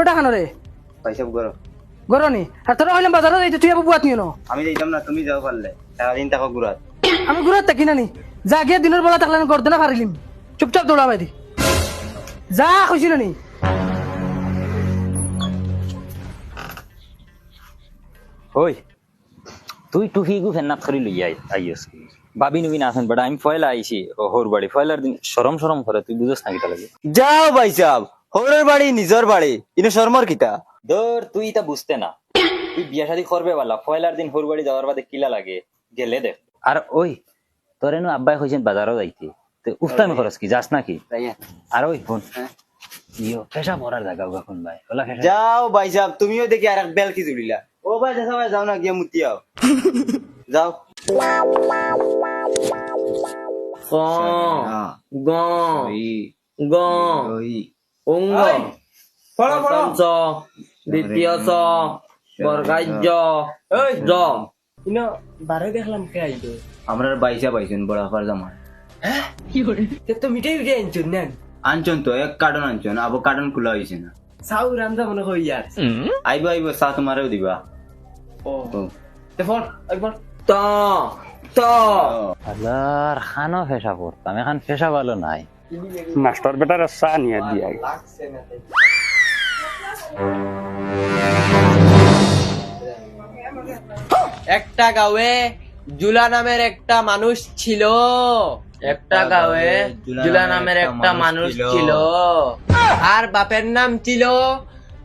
বেটা খানো রে পয়সা আর তোরা হইলাম বাজারে যাইতে তুই আবার বুয়াত নিও না? আমি যাইতাম না তুমি যাও পারলে সারাদিন থাকো ঘুরাত আমি থাকি নানি যা গিয়ে দিনের বেলা থাকলে না পারিলিম চুপচাপ দৌড়া বাইদি যা কইছিল নি? ওই তুই টুফি গু ফেন্নাত করি লই আই আইস ভাবি নবি না আছেন বেটা আমি ফয়লা আইছি ও হোর বাড়ি ফয়লার দিন সরম সরম করে তুই বুঝস না কিতা লাগে। যাও ভাই সাহ হরের বাড়ি নিজর বাড়ি ইনো শর্মার কিতা? দর তুই তা বুঝতে না। তুই বিয়া শাদি করবে বালা ফয়লার দিন হোর বাড়ি যাওয়ার বাদে কিলা লাগে গেলে দেখ আর ওই তোর এনো আব্বাই কইছেন বাজারও যাইতে তো উফতামি খরচ কি যাস নাকি আর ওই ফোন ইয়ো পেশা পড়ার জায়গা এখন ভাই ওলা যাও ভাই সাহ তুমিও দেখি আর এক বেল কি জুড়িলা। ও ভাই দেখা ভাই যাও না গিয়ে মুতি আও। যাও। ক গ গ। অঙ্গ প্রথম চ দ্বিতীয় চ বর্গাজ্য জ। বারে দেখলাম কে আইতো আমরা বাইসা পাইছেন বড় আফার জামার তে তো মিটাই উঠে আনছো নেন। আনছন তো এক কার্টন আনছন আবো কার্টন খোলা হয়েছে না। সাউ রান্দা মনে কই ইয়ার। আইব আইব চা তোমারেও দিবা। ও। ফোন একবার। ত ত। আল্লাহর খানো পেশা পড়তাম এখন পেশা ভালো নাই। মাস্টার বেটার চা নিয়ে দিয়া একটা গাঁয়ে জুলা নামের একটা মানুষ ছিল। একটা গাঁয়ে জুলা নামের একটা মানুষ ছিল। আর বাপের নাম ছিল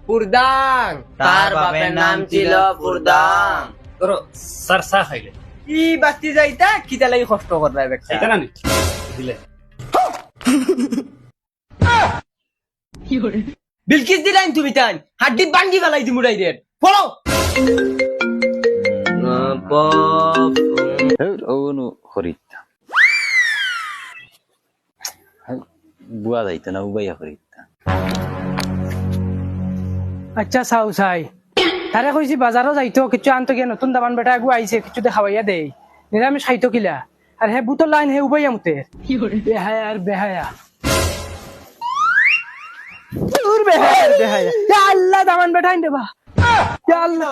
পুরদাং। তার বাপের নাম ছিল পুরদাং। স্যার চা খাইলে ই বাতি যাইতা কিতা লাগি কষ্ট করবে বেটা এটা না দিলে। বিলকিস দিলাইন তুমি তাই। হাড্ডি বাঙ্গি ফেলাই দিমু রাই রে ফলো ওনু বুয়া যাইতো না উবাইয়া খরিদতাম আচ্ছা চাও চাই। তারে কইছি বাজারও যাইতো কিছু আনতো গিয়ে নতুন দামান বেটা আগু আইছে কিছু দেখাবাইয়া দেই নিরামিষ খাইতো কিলা। আর হে বুতর লাইন হে উবাইয়া মুতে। বেহায়া আর বেহায়া। দূর বেহায়া আর বেহায়া। ইয়া আল্লাহ দামান বেটা আইন দেবা ইয়া আল্লাহ।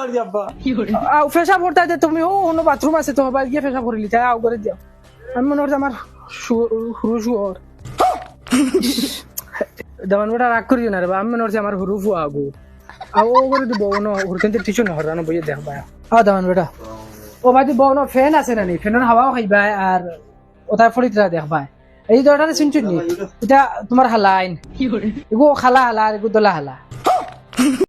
আও ফেসা পড়তা তুমি ও কোনো বাথরুম আছে তো বাড়ি গিয়ে ফেসা পড়লি তাই আও করে দিও আমি মনে হচ্ছে আমার হুরু শুয়োর। দামান বেটা রাগ করিও না রে বা আমি মনে হচ্ছে আমার হুরু ফুয়া আগু। আও ও করে দিব ন হুরকেন্তে টিচু না হরানো বইয়ে দেখবা আ দামান বেটা। ও বাদি বউ ফ্যান আছে না নি? ফ্যানের হাওয়াও খাইবা আর ওটা ফরিতরা দেখবা এই দরটারে শুনছুন নি। এটা তোমার হালাইন। এগো খালা হালা আর এগো দলা হালা।